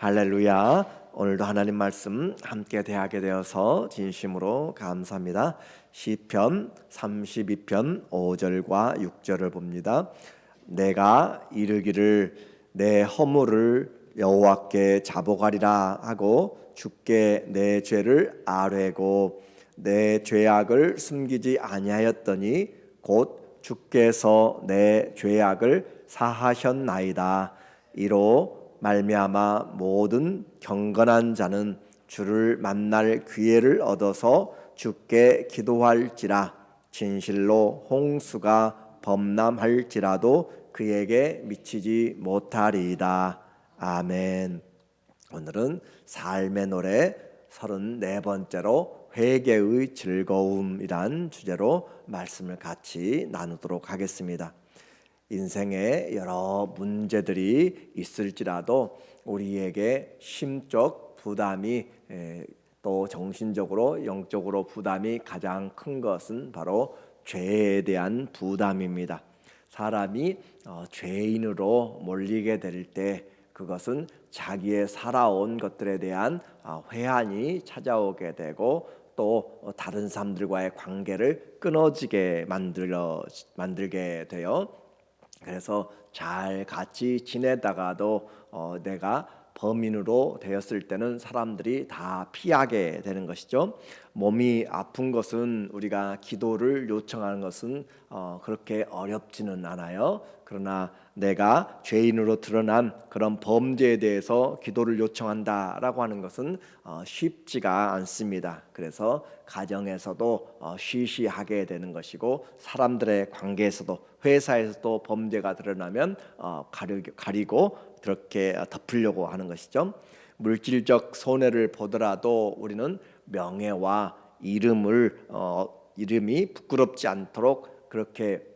할렐루야. 오늘도 하나님 말씀 함께 대하게 되어서 진심으로 감사합니다. 시편 32편 5절과 6절을 봅니다. 내가 이르기를 내 허물을 여호와께 자복하리라 하고 주께 내 죄를 아뢰고 내 죄악을 숨기지 아니하였더니 곧 주께서 내 죄악을 사하셨나이다. 이로 말미암아 모든 경건한 자는 주를 만날 기회를 얻어서 주께 기도할지라 진실로 홍수가 범람할지라도 그에게 미치지 못하리이다. 아멘. 오늘은 삶의 노래 34번째로 회개의 즐거움이란 주제로 말씀을 같이 나누도록 하겠습니다. 인생에 여러 문제들이 있을지라도 우리에게 심적 부담이 에, 또 정신적으로 영적으로 부담이 가장 큰 것은 바로 죄에 대한 부담입니다. 사람이 어, 죄인으로 몰리게 될 때 그것은 자기의 살아온 것들에 대한 어, 회한이 찾아오게 되고 또 어, 다른 사람들과의 관계를 끊어지게 만들어 만들게 돼요. 그래서 잘 같이 지내다가도 어, 내가 범인으로 되었을 때는 사람들이 다 피하게 되는 것이죠. 몸이 아픈 것은 우리가 기도를 요청하는 것은 어, 그렇게 어렵지는 않아요. 그러나 내가 죄인으로 드러난 그런 범죄에 대해서 기도를 요청한다라고 하는 것은 어, 쉽지가 않습니다. 그래서 가정에서도 어, 쉬쉬하게 되는 것이고 사람들의 관계에서도 회사에서도 범죄가 드러나면 어, 가리고 그렇게 덮으려고 하는 것이죠. 물질적 손해를 보더라도 우리는 명예와 이름을 어, 이름이 부끄럽지 않도록 그렇게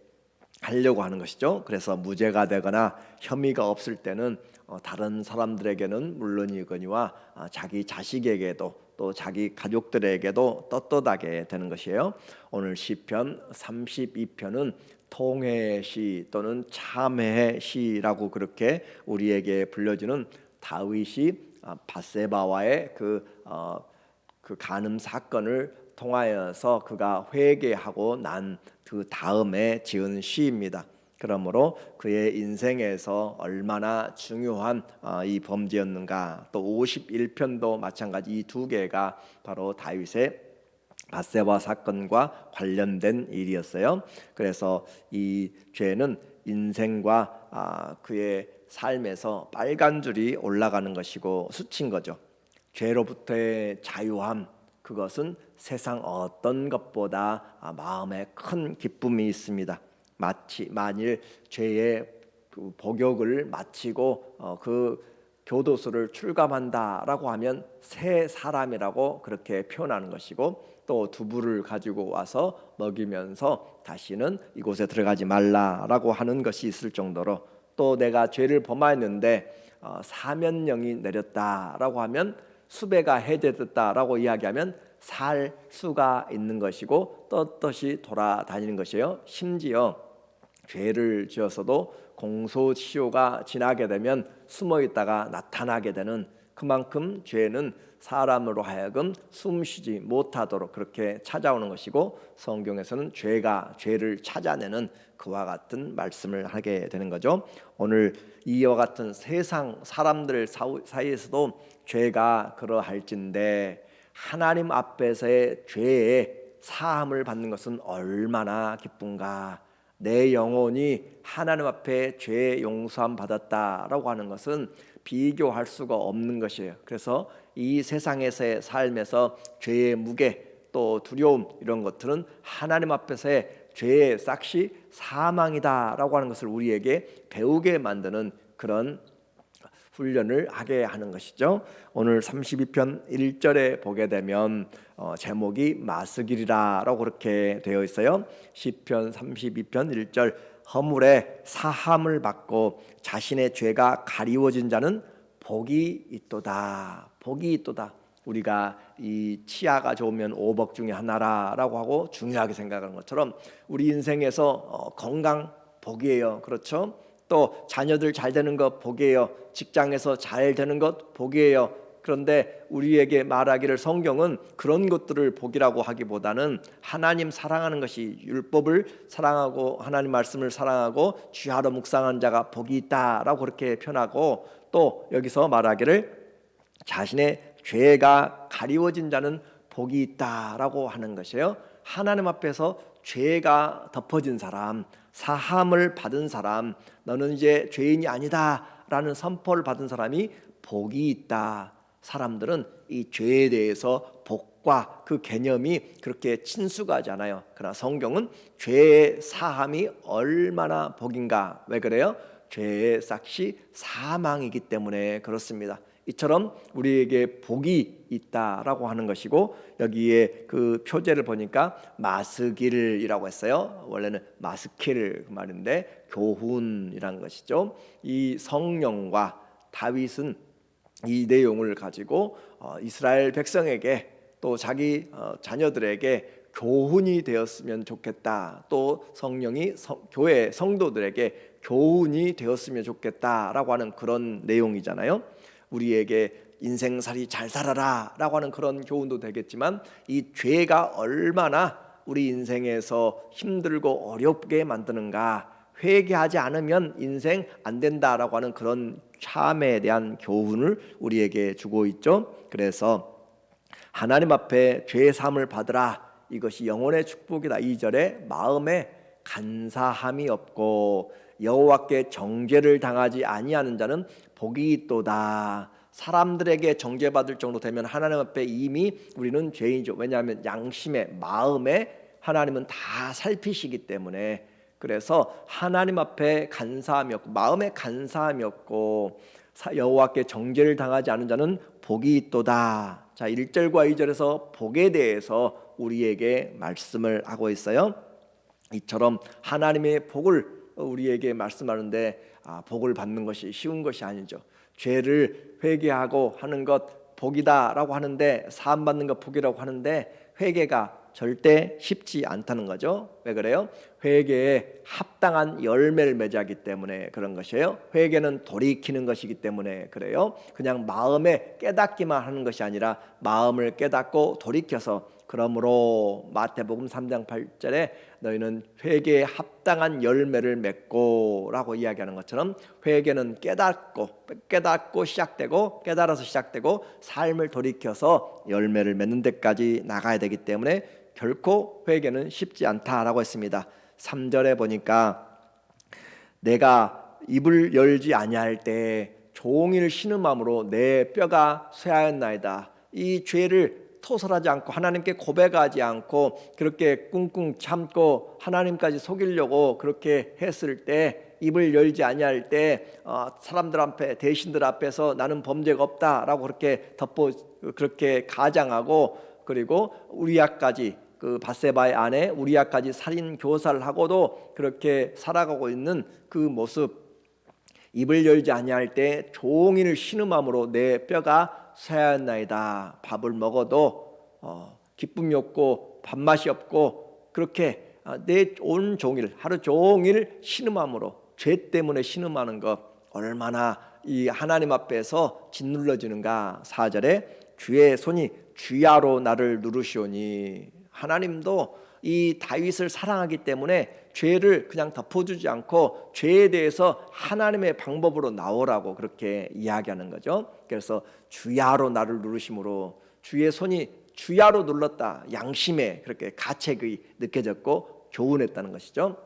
하려고 하는 것이죠. 그래서 무죄가 되거나 혐의가 없을 때는 어, 다른 사람들에게는 물론이거니와 어, 자기 자식에게도 또 자기 가족들에게도 떳떳하게 되는 것이에요. 오늘 시편 32편은 통회의 시 또는 참회의 시라고 그렇게 우리에게 불려지는 다윗이 아, 바세바와의 그, 어, 그 간음 사건을 통하여서 그가 회개하고 난 그 다음에 지은 시입니다. 그러므로 그의 인생에서 얼마나 중요한 어, 이 범죄였는가 또 51편도 마찬가지 이 두 개가 바로 다윗의 바세바 사건과 관련된 일이었어요. 그래서 이 죄는 인생과 아, 그의 삶에서 빨간 줄이 올라가는 것이고 수친 거죠. 죄로부터의 자유함 그것은 세상 어떤 것보다 아, 마음에 큰 기쁨이 있습니다. 마치 만일 죄의 그 복역을 마치고 어, 그 교도소를 출감한다라고 하면 새 사람이라고 그렇게 표현하는 것이고 또 두부를 가지고 와서 먹이면서 다시는 이곳에 들어가지 말라라고 하는 것이 있을 정도로 또 내가 죄를 범하였는데 어, 사면령이 내렸다라고 하면 수배가 해제됐다라고 이야기하면 살 수가 있는 것이고 떳떳이 돌아다니는 것이에요. 심지어 죄를 지어서도 공소시효가 지나게 되면 숨어 있다가 나타나게 되는 그만큼 죄는 사람으로 하여금 숨쉬지 못하도록 그렇게 찾아오는 것이고 성경에서는 죄가 죄를 찾아내는 그와 같은 말씀을 하게 되는 거죠. 오늘 이와 같은 세상 사람들 사이에서도 죄가 그러할진데 하나님 앞에서의 죄의 사함을 받는 것은 얼마나 기쁜가. 내 영혼이 하나님 앞에 죄 용서함 받았다라고 하는 것은 비교할 수가 없는 것이에요. 그래서 이 세상에서의 삶에서 죄의 무게 또 두려움 이런 것들은 하나님 앞에서의 죄의 싹시 사망이다라고 하는 것을 우리에게 배우게 만드는 그런 훈련을 하게 하는 것이죠. 오늘 32편 1절에 보게 되면 어, 제목이 마스길이라라고 그렇게 되어 있어요. 시편 32편 1절 허물에 사함을 받고 자신의 죄가 가리워진 자는 복이 있도다. 복이 있도다. 우리가 이 치아가 좋으면 오복 중에 하나라라고 하고 중요하게 생각하는 것처럼 우리 인생에서 어, 건강 복이에요. 그렇죠? 또 자녀들 잘 되는 것 복이에요. 직장에서 잘 되는 것 복이에요. 그런데 우리에게 말하기를 성경은 그런 것들을 복이라고 하기보다는 하나님 사랑하는 것이 율법을 사랑하고 하나님 말씀을 사랑하고 주하로 묵상한 자가 복이 있다라고 그렇게 표현하고 또 여기서 말하기를 자신의 죄가 가리워진 자는 복이 있다라고 하는 것이에요. 하나님 앞에서 죄가 덮어진 사람, 사함을 받은 사람, 너는 이제 죄인이 아니다라는 선포를 받은 사람이 복이 있다. 사람들은 이 죄에 대해서 복과 그 개념이 그렇게 친숙하지 않아요. 그러나 성경은 죄의 사함이 얼마나 복인가? 왜 그래요? 죄의 싹이 사망이기 때문에 그렇습니다. 이처럼 우리에게 복이 있다라고 하는 것이고 여기에 그 표제를 보니까 마스길이라고 했어요. 원래는 마스킬 그 말인데 교훈이란 것이죠. 이 성령과 다윗은 이 내용을 가지고 어, 이스라엘 백성에게 또 자기 어, 자녀들에게 교훈이 되었으면 좋겠다. 또 성령이 성, 교회 성도들에게 교훈이 되었으면 좋겠다라고 하는 그런 내용이잖아요. 우리에게 인생살이 잘 살아라라고 하는 그런 교훈도 되겠지만 이 죄가 얼마나 우리 인생에서 힘들고 어렵게 만드는가 회개하지 않으면 인생 안 된다라고 하는 그런 참에 대한 교훈을 우리에게 주고 있죠. 그래서 하나님 앞에 죄 사함을 받으라 이것이 영혼의 축복이다. 2절에 마음에 간사함이 없고 여호와께 정죄를 당하지 아니하는 자는 복이 있도다. 사람들에게 정죄받을 정도 되면 하나님 앞에 이미 우리는 죄인이죠. 왜냐하면 양심에 마음에 하나님은 다 살피시기 때문에 그래서 하나님 앞에 간사함이 없고 마음에 간사함이 없고 여호와께 정죄를 당하지 않은 자는 복이 있도다. 자, 1절과 2절에서 복에 대해서 우리에게 말씀을 하고 있어요. 이처럼 하나님의 복을 우리에게 말씀하는데 아, 복을 받는 것이 쉬운 것이 아니죠. 죄를 회개하고 하는 것 복이다라고 하는데 사함 받는 것 복이라고 하는데 회개가 절대 쉽지 않다는 거죠. 왜 그래요? 회개에 합당한 열매를 맺하기 때문에 그런 것이에요. 회개는 돌이키는 것이기 때문에 그래요. 그냥 마음에 깨닫기만 하는 것이 아니라 마음을 깨닫고 돌이켜서 그러므로 마태복음 3장 8절에 너희는 회개에 합당한 열매를 맺고라고 이야기하는 것처럼 회개는 깨닫고 깨닫고 시작되고 깨달아서 시작되고 삶을 돌이켜서 열매를 맺는 데까지 나가야 되기 때문에 결코 회개는 쉽지 않다라고 했습니다. 3절에 보니까 내가 입을 열지 아니할 때 종일 신음함으로 내 뼈가 쇠하였나이다. 이 죄를 토설하지 않고 하나님께 고백하지 않고 그렇게 꿍꿍 참고 하나님까지 속이려고 그렇게 했을 때 입을 열지 아니할 때 어, 사람들 앞에 대신들 앞에서 나는 범죄가 없다라고 그렇게 덮어 그렇게 가장하고 그리고 우리야까지 그 바세바의 아내 우리야까지 살인 교사를 하고도 그렇게 살아가고 있는 그 모습 입을 열지 아니할 때 종일 신음함으로 내 뼈가 쇠하였나이다. 밥을 먹어도 어, 기쁨이 없고 밥맛이 없고 그렇게 어, 내온 종일 하루 종일 신음함으로 죄 때문에 신음하는 것 얼마나 이 하나님 앞에서 짓눌러지는가 사절에 주의 손이 주야로 나를 누르시오니 하나님도 이 다윗을 사랑하기 때문에 죄를 그냥 덮어주지 않고 죄에 대해서 하나님의 방법으로 나오라고 그렇게 이야기하는 거죠. 그래서 주야로 나를 누르심으로 주의 손이 주야로 눌렀다. 양심에 그렇게 가책이 느껴졌고 교훈했다는 것이죠.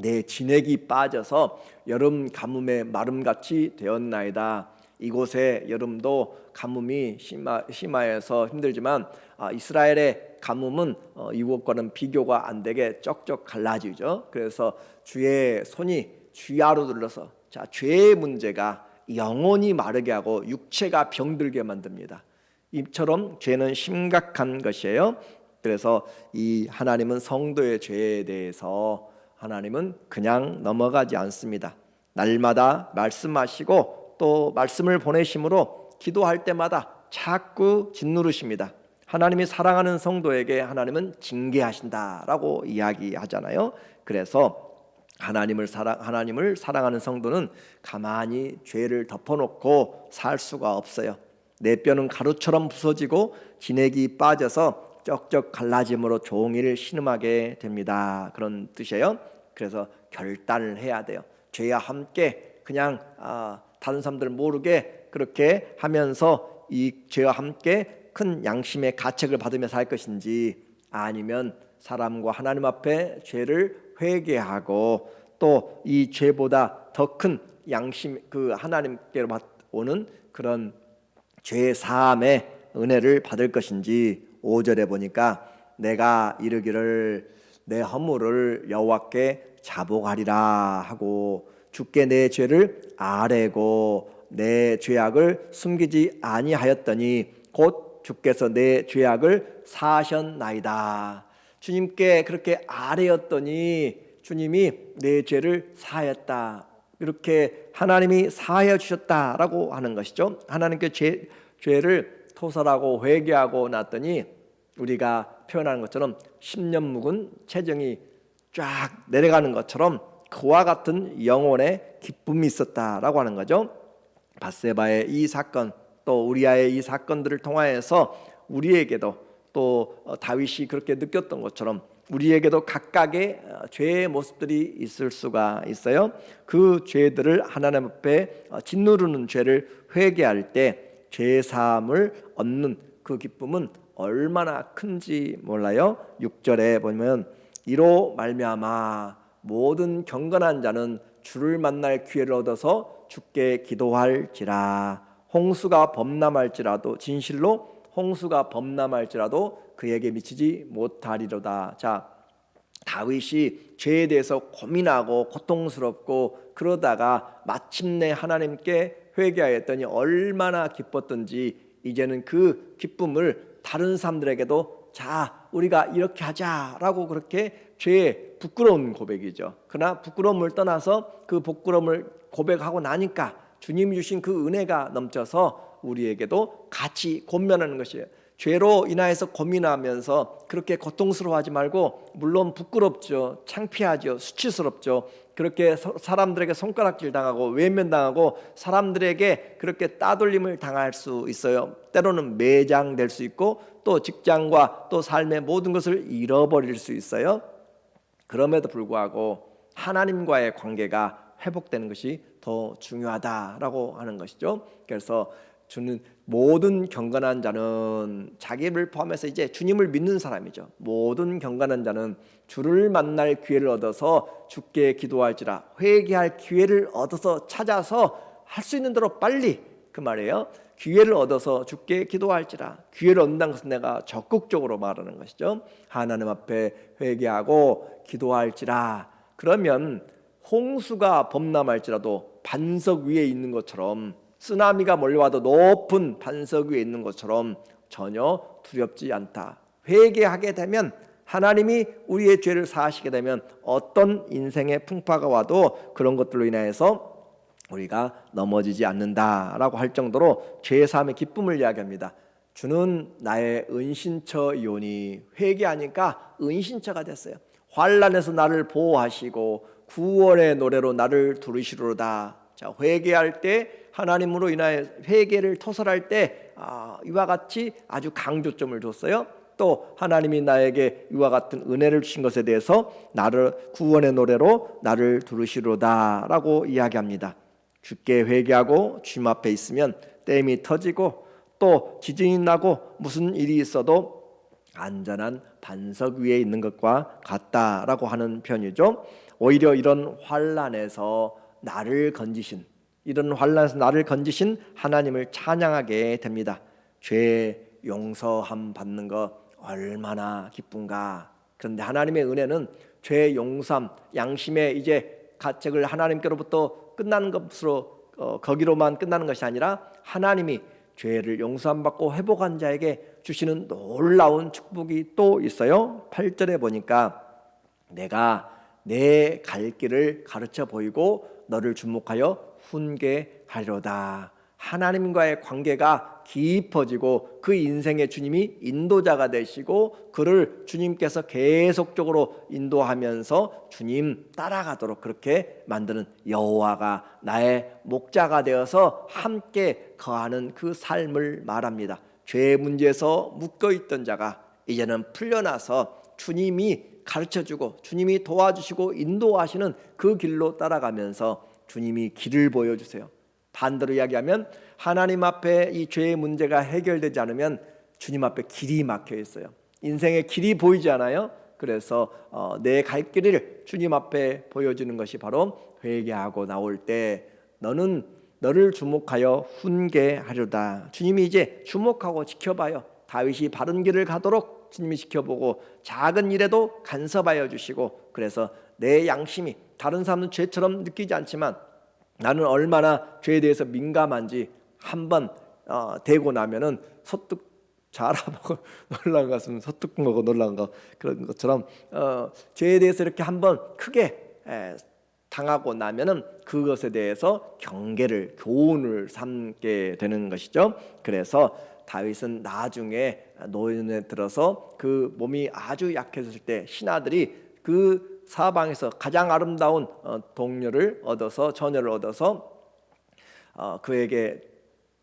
내 진액이 빠져서 여름 가뭄에 마름같이 되었나이다. 이곳에 여름도 가뭄이 심하, 심하여서 힘들지만 아, 이스라엘의 가뭄은 어, 이곳과는 비교가 안 되게 쩍쩍 갈라지죠. 그래서 주의 손이 주야로 눌러서 자 죄의 문제가 영혼이 마르게 하고 육체가 병들게 만듭니다. 이처럼 죄는 심각한 것이에요. 그래서 이 하나님은 성도의 죄에 대해서 하나님은 그냥 넘어가지 않습니다. 날마다 말씀하시고 또 말씀을 보내심으로 기도할 때마다 자꾸 짓누르십니다. 하나님이 사랑하는 성도에게 하나님은 징계하신다라고 이야기하잖아요. 그래서 하나님을 사랑 하나님을 사랑하는 성도는 가만히 죄를 덮어놓고 살 수가 없어요. 내 뼈는 가루처럼 부서지고 진액이 빠져서 쩍쩍 갈라짐으로 종일 신음하게 됩니다. 그런 뜻이에요. 그래서 결단을 해야 돼요. 죄와 함께 그냥 아, 다른 사람들 모르게 그렇게 하면서 이 죄와 함께 큰 양심의 가책을 받으며 살 것인지 아니면 사람과 하나님 앞에 죄를 회개하고 또 이 죄보다 더 큰 양심 그 하나님께로 오는 그런 죄 사함의 은혜를 받을 것인지 5절에 보니까 내가 이르기를 내 허물을 여호와께 자복하리라 하고 주께 내 죄를 아뢰고 내 죄악을 숨기지 아니하였더니 곧 주께서 내 죄악을 사하셨나이다. 주님께 그렇게 아뢰었더니 주님이 내 죄를 사하였다. 이렇게 하나님이 사하여 주셨다라고 하는 것이죠. 하나님께 죄, 죄를 토설하고 회개하고 났더니 우리가 표현하는 것처럼 10년 묵은 체정이 쫙 내려가는 것처럼 그와 같은 영혼의 기쁨이 있었다라고 하는 거죠. 바세바의 이 사건 또 우리아의 이 사건들을 통하여서 우리에게도 또 어, 다윗이 그렇게 느꼈던 것처럼 우리에게도 각각의 어, 죄의 모습들이 있을 수가 있어요. 그 죄들을 하나님 앞에 어, 짓누르는 죄를 회개할 때 죄 사함을 얻는 그 기쁨은 얼마나 큰지 몰라요. 6절에 보면 이로 말미암아 모든 경건한 자는 주를 만날 기회를 얻어서 주께 기도할지라 홍수가 범람할지라도 진실로 홍수가 범람할지라도 그에게 미치지 못하리로다. 자, 다윗이 죄에 대해서 고민하고 고통스럽고 그러다가 마침내 하나님께 회개하였더니 얼마나 기뻤던지 이제는 그 기쁨을 다른 사람들에게도 자 우리가 이렇게 하자라고 그렇게 죄의 부끄러운 고백이죠. 그러나 부끄러움을 떠나서 그 부끄러움을 고백하고 나니까 주님 주신 그 은혜가 넘쳐서 우리에게도 같이 권면하는 것이에요. 죄로 인하여서 고민하면서 그렇게 고통스러워하지 말고 물론 부끄럽죠. 창피하죠. 수치스럽죠. 그렇게 사람들에게 손가락질 당하고 외면 당하고 사람들에게 그렇게 따돌림을 당할 수 있어요. 때로는 매장될 수 있고 또 직장과 또 삶의 모든 것을 잃어버릴 수 있어요. 그럼에도 불구하고 하나님과의 관계가 회복되는 것이 더 중요하다라고 하는 것이죠. 그래서 주는 모든 경건한 자는 자기를 포함해서 이제 주님을 믿는 사람이죠. 모든 경건한 자는 주를 만날 기회를 얻어서 주께 기도할지라 회개할 기회를 얻어서 찾아서 할 수 있는 대로 빨리 그 말이에요. 기회를 얻어서 주께 기도할지라 기회를 얻는다는 것은 내가 적극적으로 말하는 것이죠. 하나님 앞에 회개하고 기도할지라 그러면 홍수가 범람할지라도 반석 위에 있는 것처럼 쓰나미가 몰려와도 높은 반석 위에 있는 것처럼 전혀 두렵지 않다. 회개하게 되면 하나님이 우리의 죄를 사하시게 되면 어떤 인생의 풍파가 와도 그런 것들로 인하여서 우리가 넘어지지 않는다라고 할 정도로 죄 사함의 기쁨을 이야기합니다. 주는 나의 은신처 이오니 회개하니까 은신처가 됐어요. 환란에서 나를 보호하시고 구원의 노래로 나를 두르시로다. 자 회개할 때 하나님으로 인하여 회개를 토설할 때 아, 이와 같이 아주 강조점을 줬어요. 또 하나님이 나에게 이와 같은 은혜를 주신 것에 대해서 나를 구원의 노래로 나를 두르시로다라고 이야기합니다. 주께 회개하고 주님 앞에 있으면 댐이 터지고 또 지진이 나고 무슨 일이 있어도 안전한 반석 위에 있는 것과 같다라고 하는 편이죠. 오히려 이런 환란에서 나를 건지신 이런 환란에서 나를 건지신 하나님을 찬양하게 됩니다. 죄 용서함 받는 것 얼마나 기쁜가. 그런데 하나님의 은혜는 죄 용서함, 양심의 이제 가책을 하나님께로부터 끝나는 것으로 어, 거기로만 끝나는 것이 아니라 하나님이 죄를 용서함 받고 회복한 자에게 주시는 놀라운 축복이 또 있어요. 8절에 보니까 내가 내 갈 길을 가르쳐 보이고 너를 주목하여 훈계하리로다. 하나님과의 관계가 깊어지고 그 인생의 주님이 인도자가 되시고 그를 주님께서 계속적으로 인도하면서 주님 따라가도록 그렇게 만드는 여호와가 나의 목자가 되어서 함께 거하는 그 삶을 말합니다. 죄 문제에서 묶여 있던 자가 이제는 풀려나서 주님이 가르쳐 주고 주님이 도와주시고 인도하시는 그 길로 따라가면서 주님이 길을 보여 주세요. 반대로 이야기하면 하나님 앞에 이 죄의 문제가 해결되지 않으면 주님 앞에 길이 막혀 있어요. 인생의 길이 보이지 않아요. 그래서 어, 내갈 길을 주님 앞에 보여주는 것이 바로 회개하고 나올 때 너는 너를 주목하여 훈계하려다. 주님이 이제 주목하고 지켜봐요. 다윗이 바른 길을 가도록 주님이 지켜보고 작은 일에도 간섭하여 주시고 그래서 내 양심이 다른 사람은 죄처럼 느끼지 않지만 나는 얼마나 죄에 대해서 민감한지 한번 어, 되고 나면은 소뚝 자라보고 놀란 것은 소뚝 먹고 놀란 거 그런 것처럼 어, 죄에 대해서 이렇게 한번 크게 에, 당하고 나면은 그것에 대해서 경계를 교훈을 삼게 되는 것이죠. 그래서 다윗은 나중에 노인에 들어서 그 몸이 아주 약해졌을 때 신하들이 그 사방에서 가장 아름다운 어, 동료를 얻어서 처녀를 얻어서 어, 그에게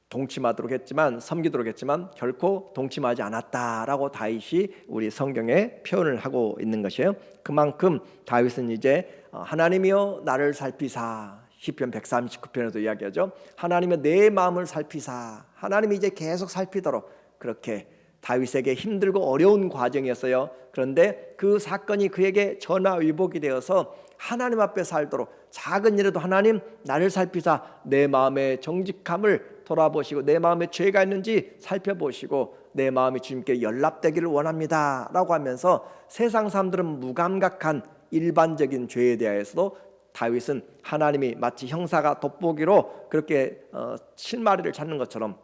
동침하도록 했지만 섬기도록 했지만 결코 동침하지 않았다라고 다윗이 우리 성경에 표현을 하고 있는 것이에요. 그만큼 다윗은 이제 어, 하나님이여 나를 살피사 시편 139편에도 이야기하죠. 하나님의 내 마음을 살피사 하나님이 이제 계속 살피도록 그렇게 다윗에게 힘들고 어려운 과정이었어요. 그런데 그 사건이 그에게 전화위복이 되어서 하나님 앞에 살도록 작은 일에도 하나님 나를 살피사 내 마음의 정직함을 돌아보시고 내 마음에 죄가 있는지 살펴보시고 내 마음이 주님께 연락되기를 원합니다라고 하면서 세상 사람들은 무감각한 일반적인 죄에 대해서도 다윗은 하나님이 마치 형사가 돋보기로 그렇게 어, 실마리를 찾는 것처럼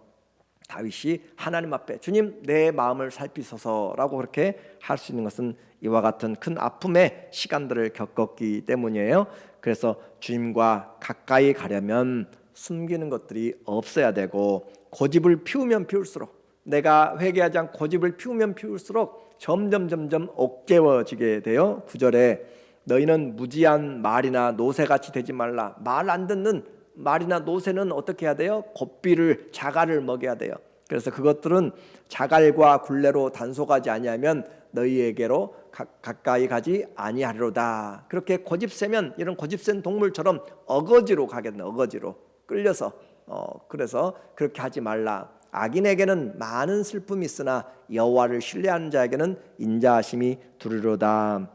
다윗이 하나님 앞에 주님 내 마음을 살피소서라고 그렇게 할 수 있는 것은 이와 같은 큰 아픔의 시간들을 겪었기 때문이에요. 그래서 주님과 가까이 가려면 숨기는 것들이 없어야 되고 고집을 피우면 피울수록 내가 회개하지 않고 고집을 피우면 피울수록 점점 점점 옥죄워지게 돼요. 구절에 너희는 무지한 말이나 노새같이 되지 말라. 말 안 듣는 말이나 노새는 어떻게 해야 돼요? 곱비를 자갈을 먹여야 돼요. 그래서 그것들은 자갈과 굴레로 단속하지 아니하면 너희에게로 가, 가까이 가지 아니하리로다. 그렇게 고집세면 이런 고집센 동물처럼 어거지로 가겠네. 어거지로 끌려서 어 그래서 그렇게 하지 말라. 악인에게는 많은 슬픔이 있으나 여호와를 신뢰하는 자에게는 인자하심이 두리로다.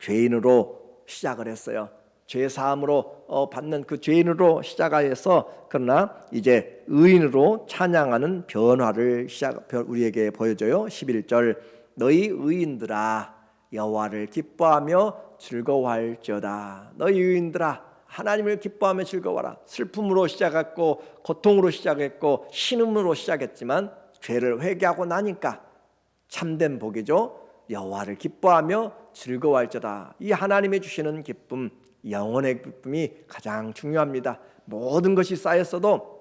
죄인으로 시작을 했어요. 죄 사함으로 어, 받는 그 죄인으로 시작하여서 그러나 이제 의인으로 찬양하는 변화를 시작 우리에게 보여줘요. 11절 너희 의인들아 여호와를 기뻐하며 즐거워할지어다. 너희 의인들아 하나님을 기뻐하며 즐거워라. 슬픔으로 시작했고 고통으로 시작했고 신음으로 시작했지만 죄를 회개하고 나니까 참된 복이죠. 여호와를 기뻐하며 즐거워할지어다. 이 하나님의 주시는 기쁨 영혼의 기쁨이 가장 중요합니다. 모든 것이 쌓였어도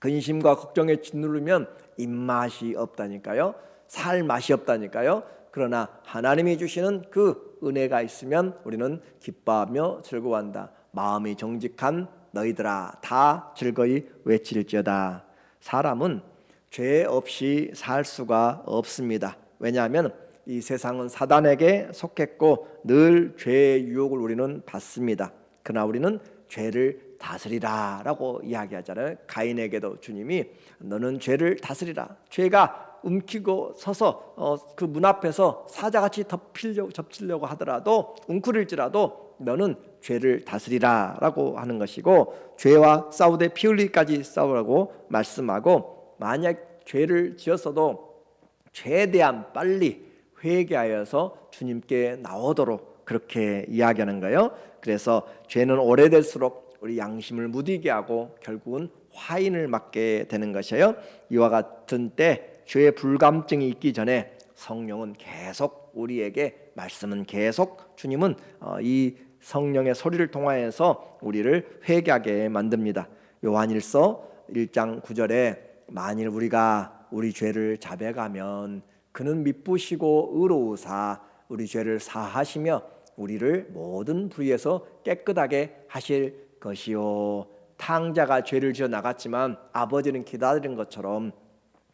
근심과 걱정에 짓누르면 입맛이 없다니까요. 살 맛이 없다니까요. 그러나 하나님이 주시는 그 은혜가 있으면 우리는 기뻐하며 즐거워한다. 마음이 정직한 너희들아 다 즐거이 외칠지어다. 사람은 죄 없이 살 수가 없습니다. 왜냐하면 이 세상은 사단에게 속했고 늘 죄의 유혹을 우리는 받습니다. 그러나 우리는 죄를 다스리라라고 이야기하잖아요. 가인에게도 주님이 너는 죄를 다스리라. 죄가 움키고 서서 어, 그문 앞에서 사자같이 덮히려고 접치려고 하더라도 웅크릴지라도 너는 죄를 다스리라라고 하는 것이고 죄와 싸우되 피 흘리기까지 싸우라고 말씀하고 만약 죄를 지었어도 최대한 빨리 회개하여서 주님께 나오도록 그렇게 이야기하는 거예요. 그래서 죄는 오래될수록 우리 양심을 무디게 하고 결국은 화인을 맞게 되는 것이에요. 이와 같은 때 죄의 불감증이 있기 전에 성령은 계속 우리에게 말씀은 계속 주님은 어, 이 성령의 소리를 통하여서 우리를 회개하게 만듭니다. 요한일서 1장 9절에 만일 우리가 우리 죄를 자백하면 그는 미쁘시고 의로우사 우리 죄를 사하시며 우리를 모든 불의에서 깨끗하게 하실 것이요 탕자가 죄를 지어 나갔지만 아버지는 기다리는 것처럼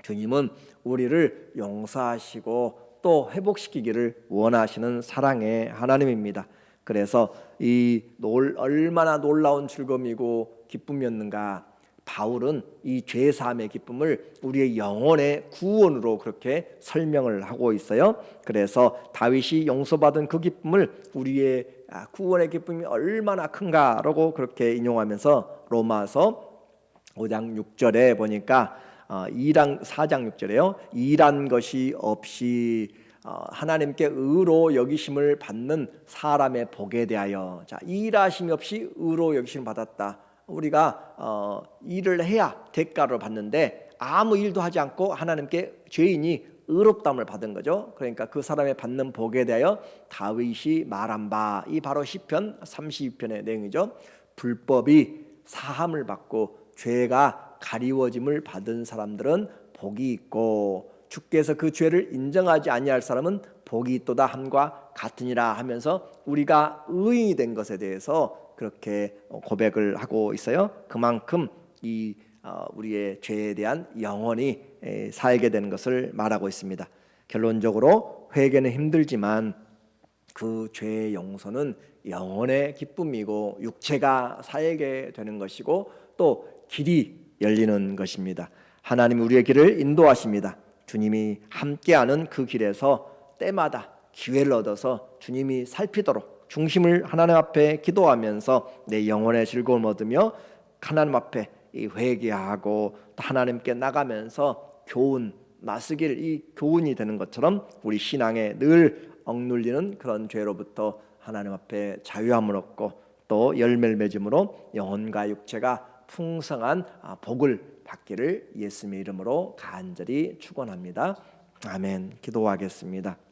주님은 우리를 용서하시고 또 회복시키기를 원하시는 사랑의 하나님입니다. 그래서 이 놀, 얼마나 놀라운 즐거움이고 기쁨이었는가. 바울은 이 죄사함의 기쁨을 우리의 영혼의 구원으로 그렇게 설명을 하고 있어요. 그래서 다윗이 용서받은 그 기쁨을 우리의 아, 구원의 기쁨이 얼마나 큰가라고 그렇게 인용하면서 로마서 5장 6절에 보니까 어, 일한 4장 6절에요. 일한 것이 없이 어, 하나님께 의로 여기심을 받는 사람의 복에 대하여 자 일하심이 없이 의로 여기심을 받았다. 우리가 어, 일을 해야 대가를 받는데 아무 일도 하지 않고 하나님께 죄인이 의롭담을 받은 거죠. 그러니까 그 사람의 받는 복에 대하여 다윗이 말한 바 이 바로 시편 32편의 내용이죠. 불법이 사함을 받고 죄가 가리워짐을 받은 사람들은 복이 있고 주께서 그 죄를 인정하지 아니할 사람은 복이 있도다 함과 같으니라 하면서 우리가 의인이 된 것에 대해서 그렇게 고백을 하고 있어요. 그만큼 이 어, 우리의 죄에 대한 영원히 에, 살게 되는 것을 말하고 있습니다. 결론적으로 회개는 힘들지만 그 죄의 용서는 영혼의 기쁨이고 육체가 살게 되는 것이고 또 길이 열리는 것입니다. 하나님 우리의 길을 인도하십니다. 주님이 함께하는 그 길에서 때마다 기회를 얻어서 주님이 살피도록 중심을 하나님 앞에 기도하면서 내 영혼의 즐거움을 얻으며 하나님 앞에 이 회개하고 또 하나님께 나가면서 교훈 나스길 이 교훈이 되는 것처럼 우리 신앙에 늘 억눌리는 그런 죄로부터 하나님 앞에 자유함을 얻고 또 열매를 맺음으로 영혼과 육체가 풍성한 아, 복을 받기를 예수님의 이름으로 간절히 축원합니다. 아멘. 기도하겠습니다.